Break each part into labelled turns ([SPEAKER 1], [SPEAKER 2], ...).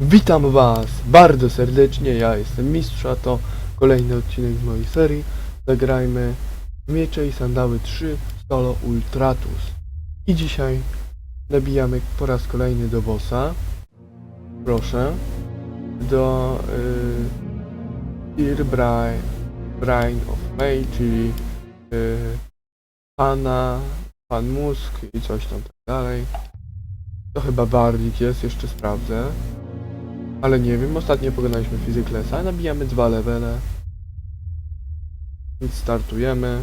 [SPEAKER 1] Witam Was bardzo serdecznie, ja jestem Mistrz, a to kolejny odcinek z mojej serii. Zagrajmy Miecze i Sandały 3 Solo Ultratus. I dzisiaj nabijamy po raz kolejny do bossa. Proszę. Do y, Dear Brain, Brain of May, czyli y, Pana, Pan Mózg i coś tam tak dalej. To chyba Bardik jest, jeszcze sprawdzę. Ale nie wiem, ostatnio pogadaliśmy Physiklesa, nabijamy dwa levele. Więc startujemy.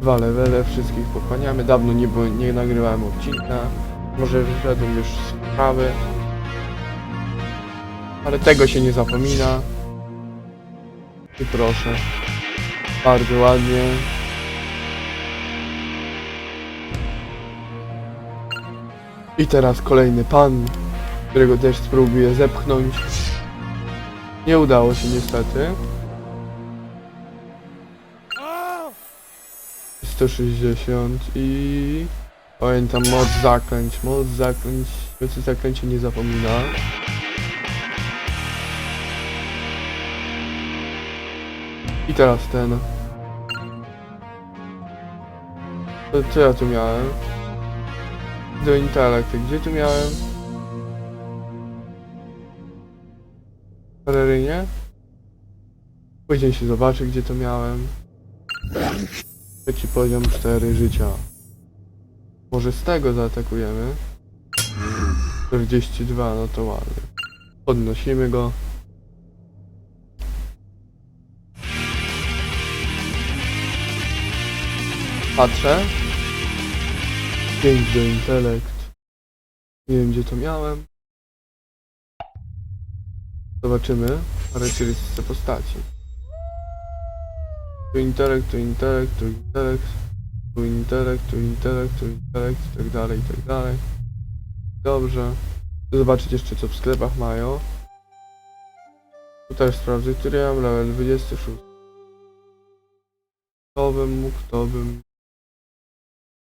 [SPEAKER 1] Dwa levele, wszystkich pochłaniamy. Dawno nie, było, nie nagrywałem odcinka. Może wyszedłem już z sprawy. Ale tego się nie zapomina. I proszę. Bardzo ładnie. I teraz kolejny pan, którego też spróbuję zepchnąć. Nie udało się niestety. 160 i... Pamiętam moc zaklęć, moc zaklęć, mocy zaklęcia nie zapomina. I teraz ten. To co ja tu miałem? Do intelektu, gdzie tu miałem? Pelerynie? Później się zobaczy, gdzie to miałem. Trzeci poziom 4 życia. Może z tego zaatakujemy? 42, no to ładnie. Podnosimy go. Patrzę. 5 do intelekt. Nie wiem gdzie to miałem. Zobaczymy charakterystyce postaci. Tu intelekt, tu intelekt, tu intelekt, tu intelekt, tu intelekt, tu intelekt i tak dalej, i tak dalej. Dobrze. Zobaczyć jeszcze co w sklepach mają. Tutaj sprawdzę, który ja mam level 26. Kto bym mógł, kto bym...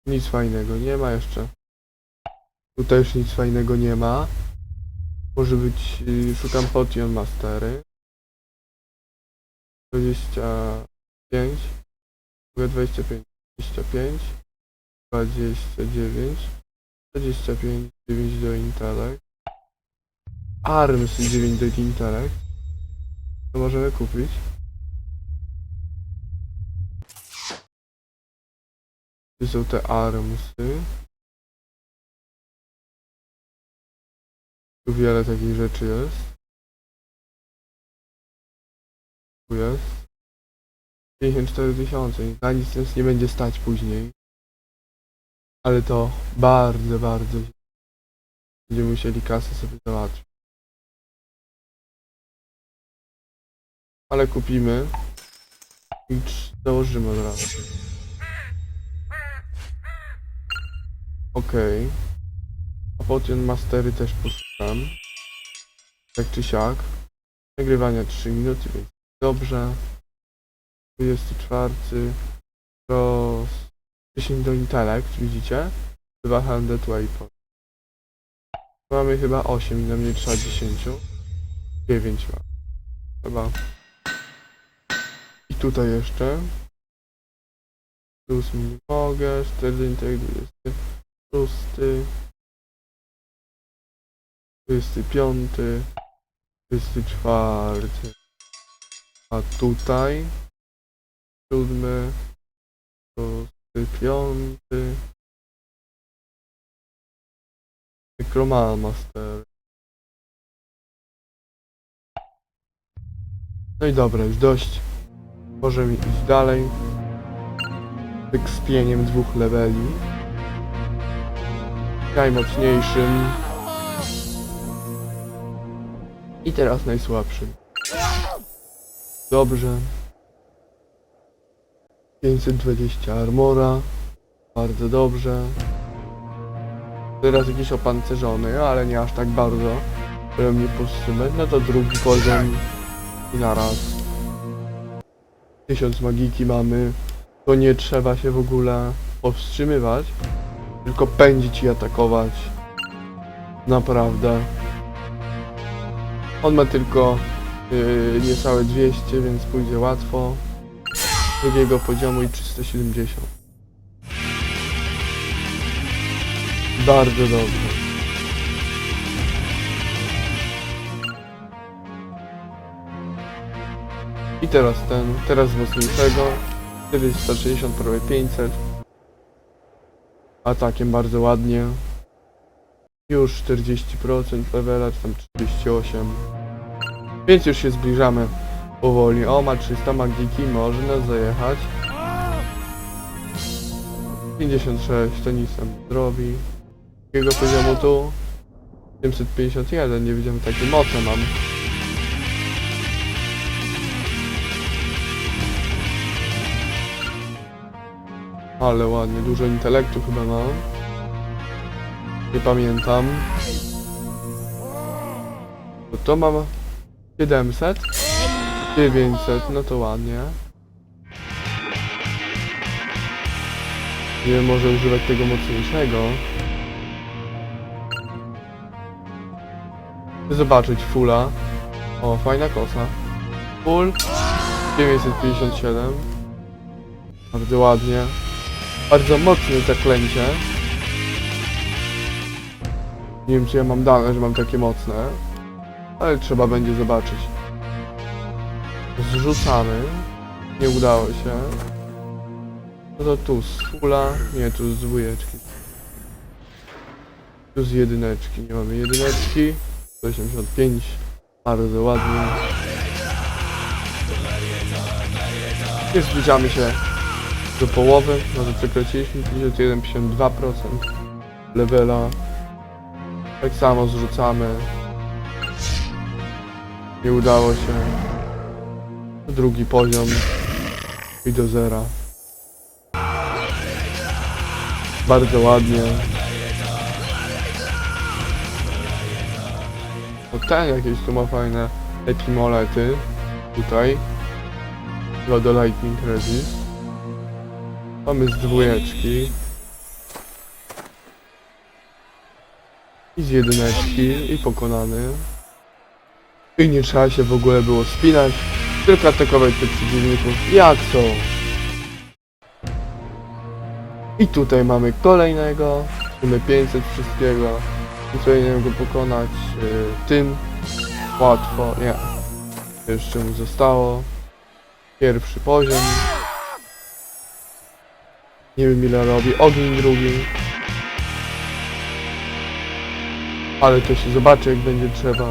[SPEAKER 1] Nic fajnego nie ma jeszcze. Tutaj już nic fajnego nie ma. Może być... y, Szukam Potion Mastery. 25. Mogę 25. 25. 29. 25. 9 do Intelekt. Arms 9 do Intelekt. To możemy kupić. Tu są te armsy. Tu wiele takich rzeczy jest. Tu jest. 54 tysiące. Na nic nas nie będzie stać później. Ale to bardzo, bardzo będziemy musieli kasę sobie załatwić. Ale kupimy i założymy od razu. Okej. A potem mastery też posłucham. Tak czy siak. Nagrywania 3 minuty, więc dobrze. 24. Roz... 10 do intelekt, widzicie? 200 waypoint. Mamy chyba 8 i na mnie trzeba 10. 9 ma. Chyba. I tutaj jeszcze. Plus nie mogę, 4 do intelekt, 26. 25. 24. A tutaj siódmy, szósty, piąty. Necroman Master. No i dobra, już dość. Możemy iść dalej. Z ekspieniem dwóch leveli. Najmocniejszym. I teraz najsłabszym. Dobrze. 520 armora. Bardzo dobrze. Teraz jakiś opancerzony, ale nie aż tak bardzo. Żeby mnie powstrzymać. No to drugi poziom. I naraz. 1000 magiki mamy. To nie trzeba się w ogóle powstrzymywać. Tylko pędzić i atakować. Naprawdę. On ma tylko yy, niecałe 200, więc pójdzie łatwo. Drugiego poziomu i 370. Bardzo dobrze. I teraz ten, teraz z mocniejszego. 460, prawie 500. Atakiem bardzo ładnie. Już 40% levela, czy tam 38. Więc już się zbliżamy powoli. O, ma 300 magiki, można zajechać. 56, to nic nam zrobi. Jakiego poziomu tu? 751, nie wiedziałem takie moce mam. Ale ładnie, dużo intelektu chyba mam. Nie pamiętam. To to mam 700? 900, no to ładnie. Nie może używać tego mocniejszego. Chcę zobaczyć fulla. O, fajna kosa. Full 957. Bardzo ładnie. Bardzo mocne zaklęcie. Nie wiem czy ja mam dane, że mam takie mocne. Ale trzeba będzie zobaczyć. Zrzucamy. Nie udało się. No to tu z fula. Nie, tu z dwójeczki. Tu z jedyneczki. Nie mamy jedyneczki. 185. Bardzo ładnie. Już zbliżamy się do połowy. To przekroczyliśmy 51-52% levela. Tak samo zrzucamy. Nie udało się. Drugi poziom. I do zera. Bardzo ładnie. O ten jakieś tu ma fajne epimolety. Tutaj. Lodo Lightning Resist. Mamy z dwójeczki. I z jedyneczki. I pokonany. I nie trzeba się w ogóle było spinać. Tylko atakować tych przeciwników. Jak są? I tutaj mamy kolejnego. Mamy 500 wszystkiego. Tutaj nie go pokonać y, tym. Łatwo, nie. Jeszcze mu zostało. Pierwszy poziom. Nie wiem ile robi. Ogień drugi. Ale to się zobaczy jak będzie trzeba.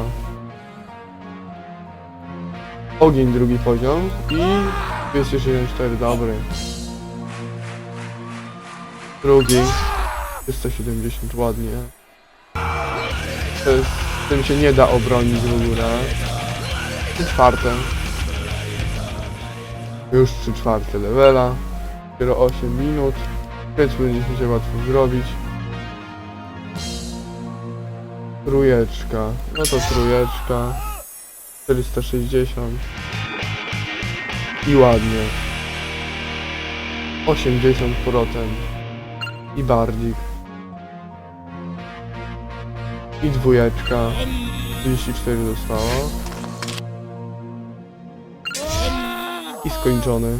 [SPEAKER 1] Ogień drugi poziom i 264 dobry. Drugi 370 ładnie. To jest, tym się nie da obronić w ogóle. I czwarte. Już 3 czwarte levela. Dopiero 8 minut. Więc powinniśmy się łatwo zrobić. Trójeczka. No to trójeczka. 460. I ładnie. 80%. I bardzik. I dwójeczka. 34 zostało. I skończony.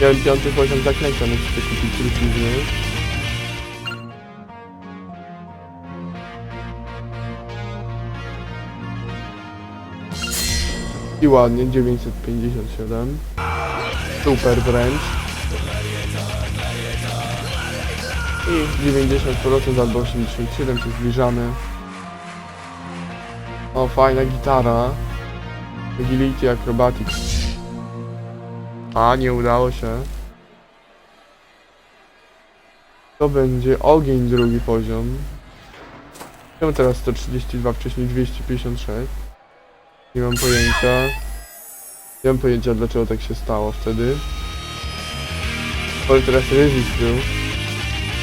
[SPEAKER 1] Miałem piąty poziom zaklęcia, musicie kupić trucizny. I ładnie, 957. Super wręcz. I 90% albo 87 się zbliżamy. O, fajna gitara. Agility Acrobatics. A, nie udało się. To będzie ogień drugi poziom. Czemu teraz 132, wcześniej 256? Nie mam pojęcia. Nie mam pojęcia dlaczego tak się stało wtedy. Ale teraz resist był.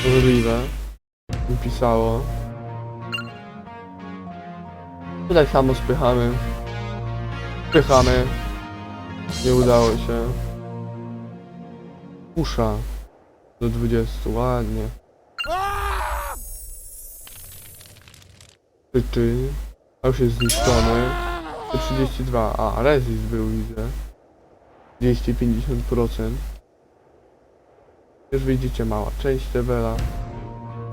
[SPEAKER 1] Możliwe. Mi pisało. Tu tak samo spychamy. Spychamy. Nie udało się. Usza. Do 20, ładnie. Krzyczy. A już jest zniszczony. 132. A, resist był, widzę. 250%. Już widzicie, mała część levela.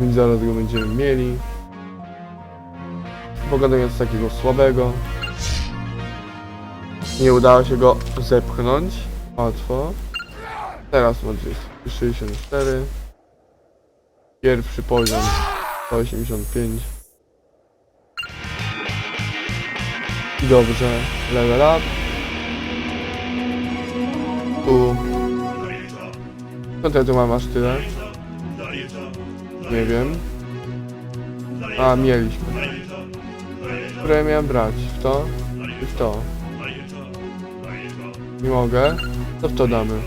[SPEAKER 1] Więc zaraz go będziemy mieli. Pogadając takiego słabego. Nie udało się go zepchnąć. Łatwo. Teraz ma 264. Pierwszy poziom 185. dobrze, level up. Tu. Skąd ja tu mam aż tyle? Nie wiem. A, mieliśmy. Które miałem brać? W to? Czy w to? Nie mogę? To w to damy.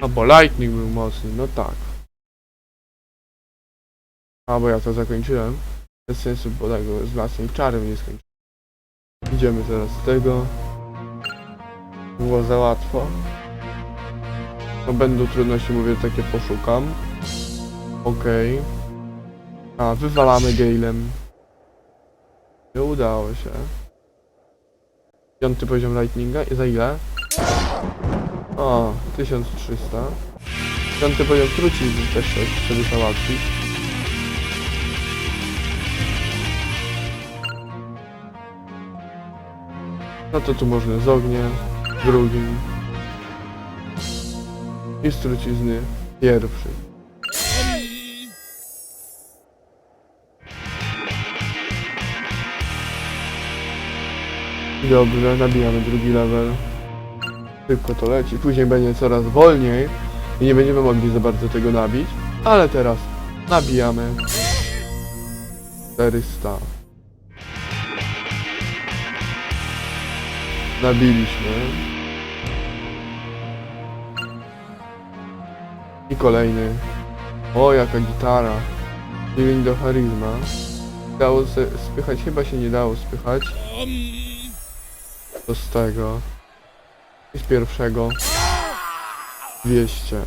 [SPEAKER 1] A bo lightning był mocny, no tak. A bo ja to zakończyłem. Bez sensu, bo tego z własnej czarem nie skończyłem. Idziemy teraz z tego. Było za łatwo. No będą trudności, mówię, takie poszukam. Okej. A, wywalamy Galem. Nie udało się. Piąty poziom Lightninga. I za ile? O, 1300. Piąty poziom trucizny też się wtedy załatwić. No to tu można z ognia, drugim. I z trucizny pierwszy. Dobrze, nabijamy drugi level. Szybko to leci. Później będzie coraz wolniej i nie będziemy mogli za bardzo tego nabić. Ale teraz nabijamy 400. Nabiliśmy. I kolejny. O, jaka gitara. Healing do charyzma. Dało się spychać, chyba się nie dało spychać. To z tego. I z pierwszego. 200.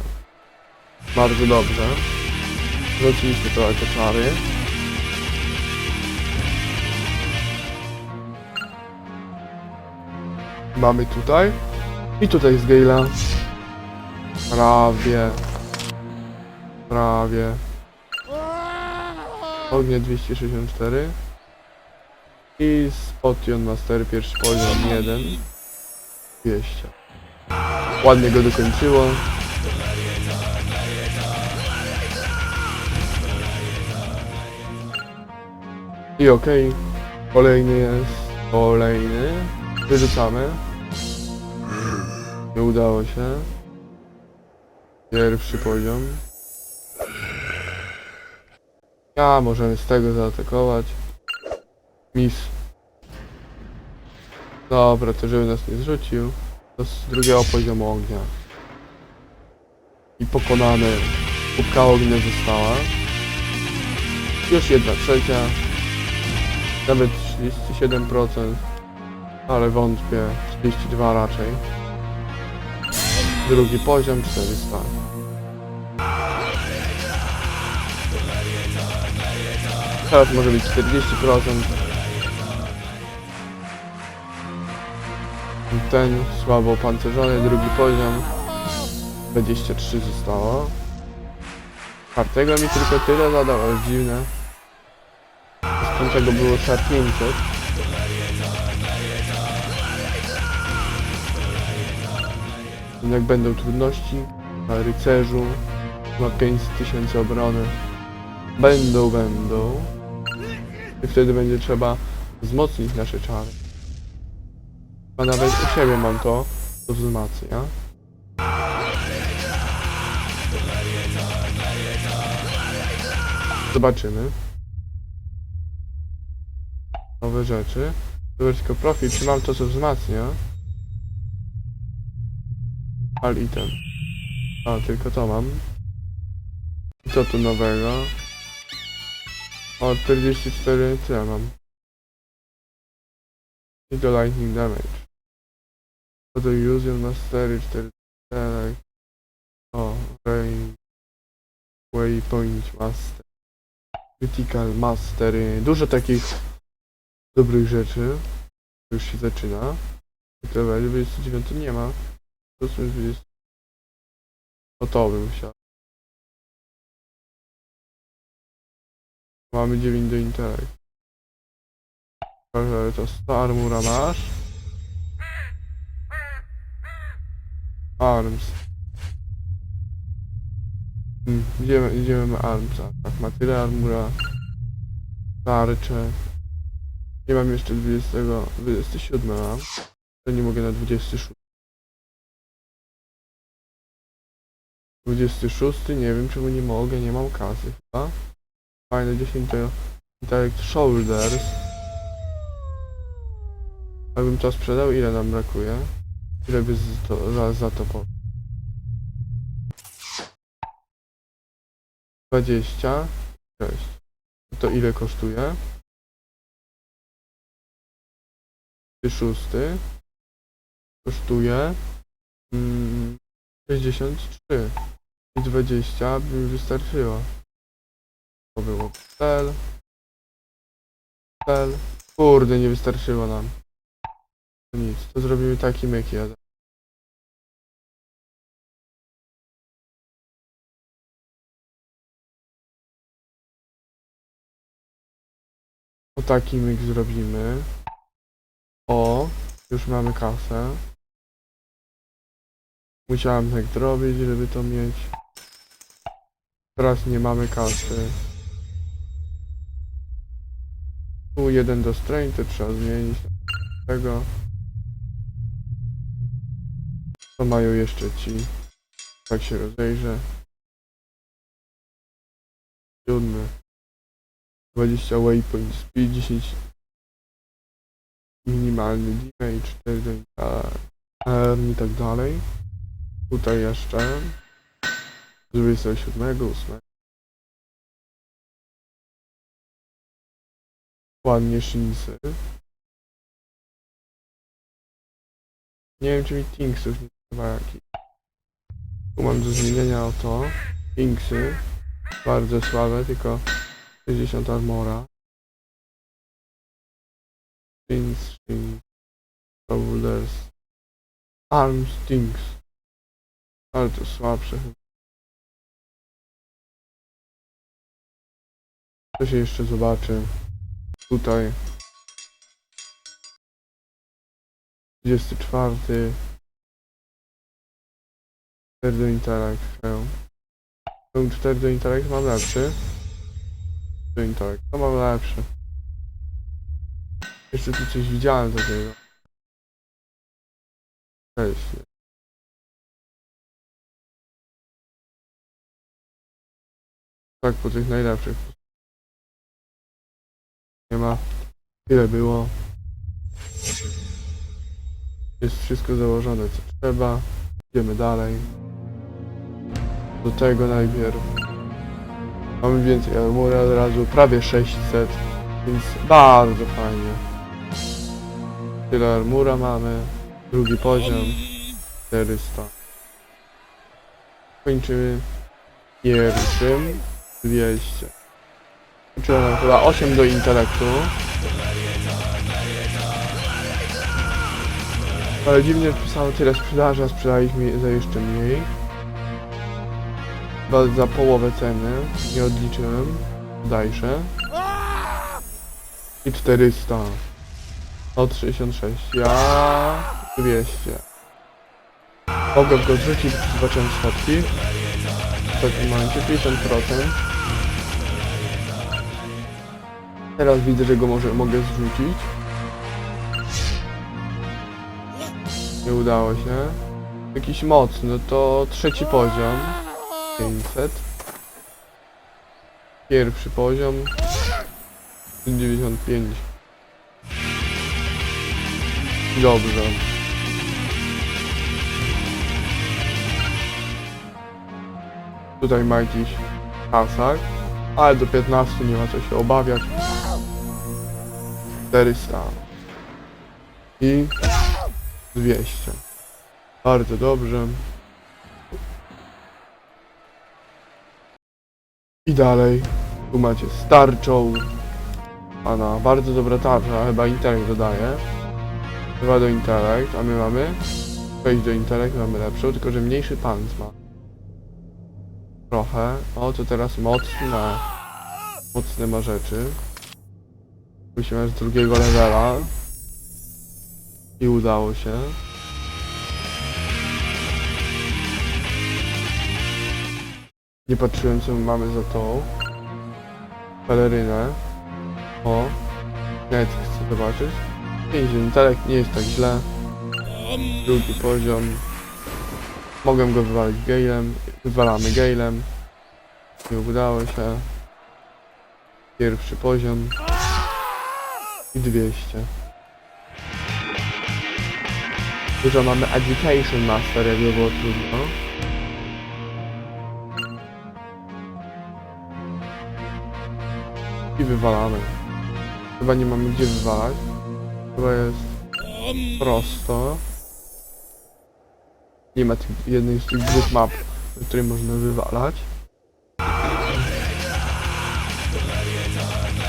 [SPEAKER 1] Bardzo dobrze. Wróciliśmy trochę koczary. Mamy tutaj. I tutaj z Gale'a. Prawie. Prawie. Ognie 264. I Spotion Master pierwszy poziom 1. 200. Ładnie go dokończyło. I okej. Kolejny jest. Kolejny. Wyrzucamy. Nie udało się. Pierwszy poziom. Ja możemy z tego zaatakować. Miss. Dobra, to żeby nas nie zrzucił. To z drugiego poziomu ognia. I pokonany. Kubka ognia została. Już jedna trzecia. Nawet 37%. Ale wątpię. 32 raczej. Drugi poziom 400. Teraz może być 40%. Ten słabo opancerzony, drugi poziom. 23 zostało. Czwartego mi tylko tyle zadał, ale dziwne. Z piątego było szarpnięcie. Jak będą trudności, na rycerzu ma 500 tysięcy obrony. Będą, będą. I wtedy będzie trzeba wzmocnić nasze czary. Chyba nawet u siebie mam to do wzmacnia. Zobaczymy. Nowe rzeczy. Zobacz tylko profil, czy mam to co wzmacnia. Al item. A, tylko to mam. I co tu nowego? O, 44 tyle mam. I do lightning damage. To do illusion mastery 4 tyle. O, rain. Waypoint master. Critical Mastery. Dużo takich dobrych rzeczy. Już się zaczyna. Levelu 29 nie ma. 20. No to bym chciał. Mamy 9 do intelekt. Ale to 100 armura masz. Arms. Hmm, idziemy, idziemy Armsa. Tak, ma tyle armura. Tarcze. Nie mam jeszcze 20, 27 mam. To nie mogę na 26. 26, nie wiem czemu nie mogę, nie mam kasy chyba. Fajne 10 to Intellect Shoulders. Jakbym to sprzedał, ile nam brakuje? Ile by to, za, za to po... 20. 6. To ile kosztuje? 6 kosztuje mm, 63 i 20 by mi wystarczyło. To było cel. Cel. Kurde, nie wystarczyło nam. Nic, to zrobimy taki myk jeden. O taki myk zrobimy. O, już mamy kasę. Musiałem tak zrobić, żeby to mieć. Teraz nie mamy kasy. Tu jeden do strain, to trzeba zmienić. Tego. Co mają jeszcze ci? Tak się rozejrzę. Siódmy. 20 waypoint speed, 10 minimalny damage, 4 do um, i tak dalej. Tutaj jeszcze. Z 27, 8. Ładnie shinsy. Nie wiem czy mi Tinksów nie chyba jakiś. Tu mam do zmienienia o to. Tinksy. Bardzo słabe, tylko 60 armora. Shins, Shins. Shoulders. Arm Stinks. Ale to słabsze chyba. To się jeszcze zobaczy. Tutaj. 24. 4 do intelekt. Ten 4 do intelekt mam lepszy. Do intelekt. To mam lepszy. Jeszcze tu coś widziałem takiego. Cześć. Tak, po tych najlepszych. Nie ma. Tyle było. Jest wszystko założone co trzeba. Idziemy dalej. Do tego najpierw. Mamy więcej armury od razu, prawie 600. Więc bardzo fajnie. Tyle armura mamy. Drugi poziom. 400. Kończymy pierwszym. 200. Kończyłem nam chyba 8 do intelektu. Ale dziwnie wpisało tyle sprzedaży, a sprzedaliśmy za jeszcze mniej. Chyba za połowę ceny. Nie odliczyłem. Dajże. I 400. Od 66. Ja 200. Mogę go zrzucić, zobaczyłem schodki. W takim momencie 50%. Teraz widzę, że go może mogę zrzucić. Nie udało się. Jakiś mocny, to trzeci poziom. 500. Pierwszy poziom. 95. Dobrze. Tutaj ma jakiś tasak, ale do 15 nie ma co się obawiać. 400. I 200. Bardzo dobrze. I dalej. Tu macie starczą. Pana, bardzo dobra tarcza, chyba intelekt dodaje. Chyba do intelekt, a my mamy? Wejść do intelekt, mamy lepszą, tylko że mniejszy panc ma. Trochę. O, to teraz mocne. Mocne ma rzeczy. Musimy z drugiego levela. I udało się. Nie patrzyłem co mamy za tą. Pelerynę. O. Nawet chcę zobaczyć. Piękny intelekt, nie jest tak źle. Drugi poziom. Mogę go wywalić Galem. Wywalamy Galem. Nie udało się. Pierwszy poziom. I 200. Dużo mamy Education Master, jakby było trudno. I wywalamy. Chyba nie mamy gdzie wywalać. Chyba jest prosto. Nie ma tych, jednej z tych dwóch map, na której można wywalać.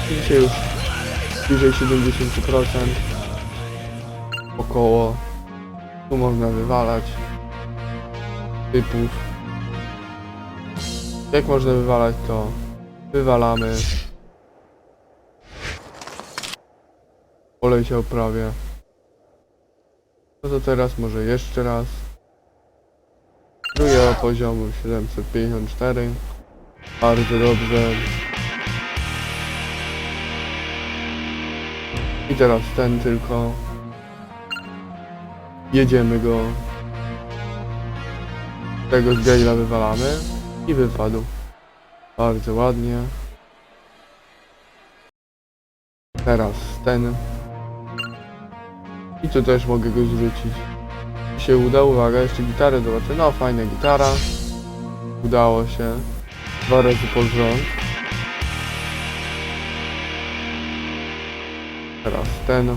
[SPEAKER 1] Dzisiaj już bliżej 70% około tu można wywalać typów. Jak można wywalać to wywalamy. Poleciał prawie no to teraz może jeszcze raz. Drugiego poziomu 754 bardzo dobrze I teraz ten tylko. Jedziemy go. Tego z Gale'a wywalamy. I wypadł. Bardzo ładnie. Teraz ten. I tu też mogę go zrzucić. Się uda, uwaga, jeszcze gitarę zobaczę. No, fajna gitara. Udało się. Dwa razy pod rząd. Teraz ten.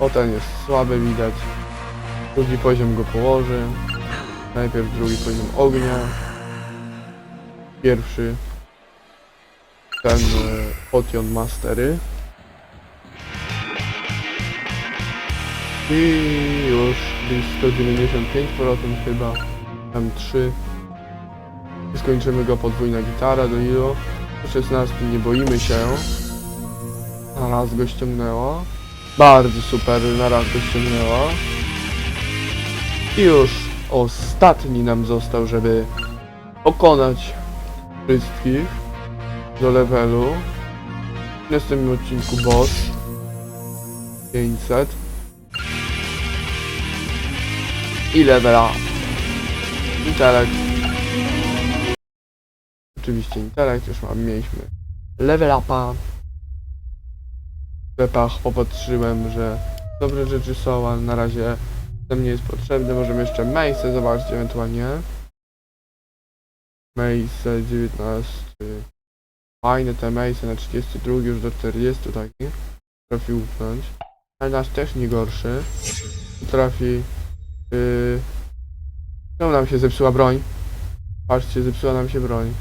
[SPEAKER 1] O ten jest słaby widać. Drugi poziom go położy. Najpierw drugi poziom ognia. Pierwszy. Ten e, potion mastery. I już blisko 95% chyba. Tam 3. I skończymy go podwójna gitara do ilu. Do 16 nie boimy się. Na raz go ściągnęło. Bardzo super, na raz go ściągnęło. I już ostatni nam został, żeby pokonać wszystkich do levelu. W następnym odcinku boss 500 i level up. Intelekt. Oczywiście intelekt, już mam, mieliśmy level upa sklepach popatrzyłem, że dobre rzeczy są, ale na razie to mnie jest potrzebne. Możemy jeszcze Mace zobaczyć ewentualnie. Mace 19. Fajne te Mace na 32 już do 40 taki. Trafi upnąć. Ale nasz też nie gorszy. Trafi... Yy... Czemu nam się zepsuła broń? Patrzcie, zepsuła nam się broń.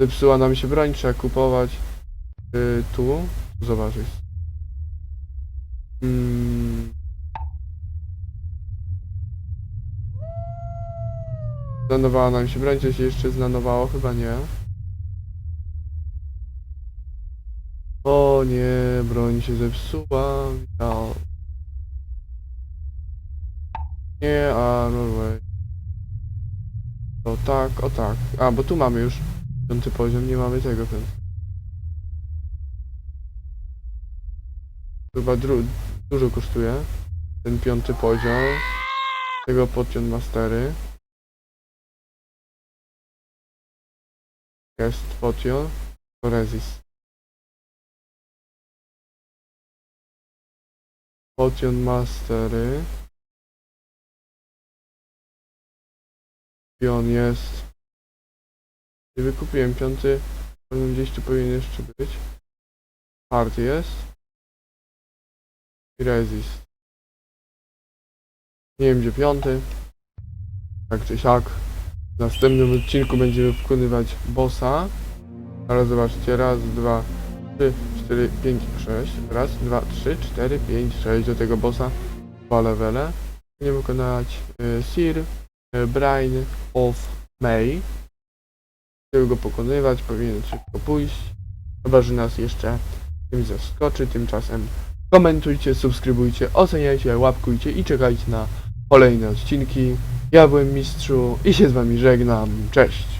[SPEAKER 1] Zepsuła nam się broń, trzeba kupować yy, tu. Zobaczyć. Mm. Zlanowała nam się broń, coś się jeszcze zlanowało? Chyba nie. O nie, broń się zepsuła. Nie, a Norway. O tak, o tak. A, bo tu mamy już Piąty poziom, nie mamy tego. Chyba dru dużo kosztuje. Ten piąty poziom. Tego podciąg mastery. Jest potion. Resist. Potion mastery. Pion jest. Nie wykupiłem piąty. Gdzieś tu powinien jeszcze być. Hard jest. I resist. Nie wiem gdzie piąty. Tak czy siak. W następnym odcinku będziemy wykonywać bossa. Ale zobaczcie, raz, dwa, trzy, cztery, pięć, sześć. Raz, dwa, trzy, cztery, pięć, sześć do tego bossa. Dwa levele. Będziemy wykonać y, Sir, y, Brain of May. Żeby go pokonywać, powinien szybko pójść. Chyba, że nas jeszcze tym zaskoczy. Tymczasem komentujcie, subskrybujcie, oceniajcie, łapkujcie i czekajcie na kolejne odcinki. Ja byłem Mistrzu i się z wami żegnam. Cześć!